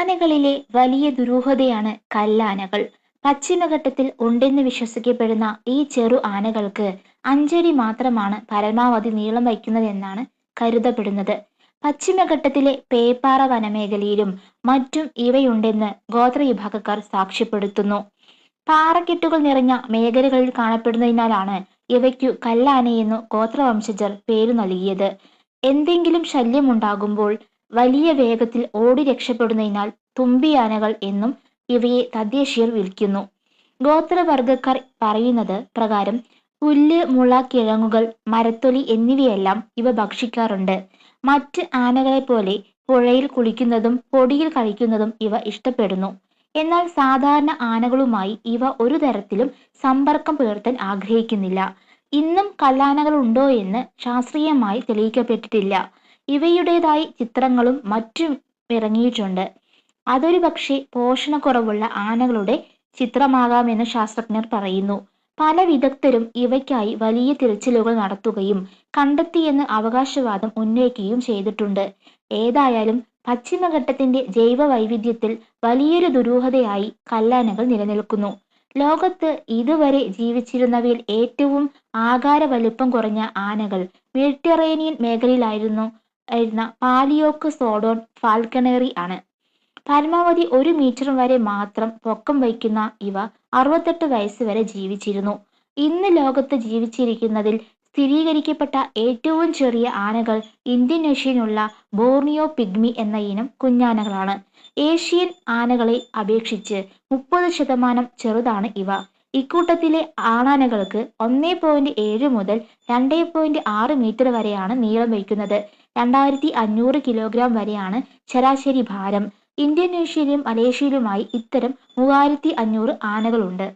ആനകളിലെ വലിയ ദുരൂഹതയാണ് കല്ലാനകൾ. പശ്ചിമഘട്ടത്തിൽ ഉണ്ടെന്ന് വിശ്വസിക്കപ്പെടുന്ന ഈ ചെറു ആനകൾക്ക് അഞ്ചടി മാത്രമാണ് പരമാവധി നീളം വയ്ക്കുന്നതെന്നാണ് കരുതപ്പെടുന്നത്. പശ്ചിമഘട്ടത്തിലെ പേപ്പാറ വനമേഖലയിലും മറ്റും ഇവയുണ്ടെന്ന് ഗോത്രവിഭാഗക്കാർ സാക്ഷ്യപ്പെടുത്തുന്നു. പാറക്കെട്ടുകൾ നിറഞ്ഞ മേഖലകളിൽ കാണപ്പെടുന്നതിനാലാണ് ഇവയ്ക്കു കല്ലാനയെന്നു ഗോത്രവംശജർ പേരു നൽകിയത്. എന്തെങ്കിലും ശല്യമുണ്ടാകുമ്പോൾ വലിയ വേഗത്തിൽ ഓടി രക്ഷപ്പെടുന്നതിനാൽ തുമ്പിയാനകൾ എന്നും ഇവയെ തദ്ദേശീയർ വിളിക്കുന്നു. ഗോത്രവർഗക്കാർ പറയുന്നത് പ്രകാരം പുല്ല് മുള കിഴങ്ങുകൾ മരത്തൊലി എന്നിവയെല്ലാം ഇവ ഭക്ഷിക്കാറുണ്ട്. മറ്റ് ആനകളെ പോലെ പുഴയിൽ കുളിക്കുന്നതും പൊടിയിൽ കഴിക്കുന്നതും ഇവ ഇഷ്ടപ്പെടുന്നു. എന്നാൽ സാധാരണ ആനകളുമായി ഇവ ഒരു തരത്തിലും സമ്പർക്കം പുലർത്താൻ ആഗ്രഹിക്കുന്നില്ല. ഇന്നും കല്ലാനകൾ ഉണ്ടോ എന്ന് ശാസ്ത്രീയമായി തെളിയിക്കപ്പെട്ടിട്ടില്ല. ഇവയുടേതായി ചിത്രങ്ങളും മറ്റും ഇറങ്ങിയിട്ടുണ്ട്. അതൊരു പക്ഷേ പോഷണക്കുറവുള്ള ആനകളുടെ ചിത്രമാകാമെന്ന് ശാസ്ത്രജ്ഞർ പറയുന്നു. പല വിദഗ്ധരും ഇവയ്ക്കായി വലിയ തിരച്ചിലുകൾ നടത്തുകയും കണ്ടെത്തിയെന്ന് അവകാശവാദം ഉന്നയിക്കുകയും ചെയ്തിട്ടുണ്ട്. ഏതായാലും പശ്ചിമഘട്ടത്തിന്റെ ജൈവ വൈവിധ്യത്തിൽ വലിയൊരു ദുരൂഹതയായി കല്ലാനകൾ നിലനിൽക്കുന്നു. ലോകത്ത് ഇതുവരെ ജീവിച്ചിരുന്നവയിൽ ഏറ്റവും ആകാര വലിപ്പം കുറഞ്ഞ ആനകൾ മെഡിറ്ററേനിയൻ മേഖലയിലായിരുന്നു. ആയിരുന്ന പാലിയോക്ക് സോഡോൺ ഫാൽക്കണേറി ആണ്. പരമാവധി ഒരു മീറ്റർ വരെ മാത്രം പൊക്കം വയ്ക്കുന്ന ഇവ അറുപത്തെട്ട് വയസ്സ് വരെ ജീവിച്ചിരുന്നു. ഇന്ന് ലോകത്ത് ജീവിച്ചിരിക്കുന്നതിൽ സ്ഥിരീകരിക്കപ്പെട്ട ഏറ്റവും ചെറിയ ആനകൾ ഇന്തോനേഷ്യയിലുള്ള ബോർണിയോ പിഗ്മി എന്ന ഇനം കുഞ്ഞാനകളാണ്. ഏഷ്യൻ ആനകളെ അപേക്ഷിച്ച് മുപ്പത് ശതമാനം ചെറുതാണ് ഇവ. ഇക്കൂട്ടത്തിലെ ആണാനകൾക്ക് ഒന്നേ പോയിന്റ് ഏഴ് മുതൽ രണ്ടേ പോയിന്റ് ആറ് മീറ്റർ വരെയാണ് നീളം വയ്ക്കുന്നത്. രണ്ടായിരത്തി അഞ്ഞൂറ് കിലോഗ്രാം വരെയാണ് ശരാശരി ഭാരം. ഇന്തോനേഷ്യയിലും മലേഷ്യയിലുമായി ഇത്തരം മൂവായിരത്തി അഞ്ഞൂറ് ആനകളുണ്ട്.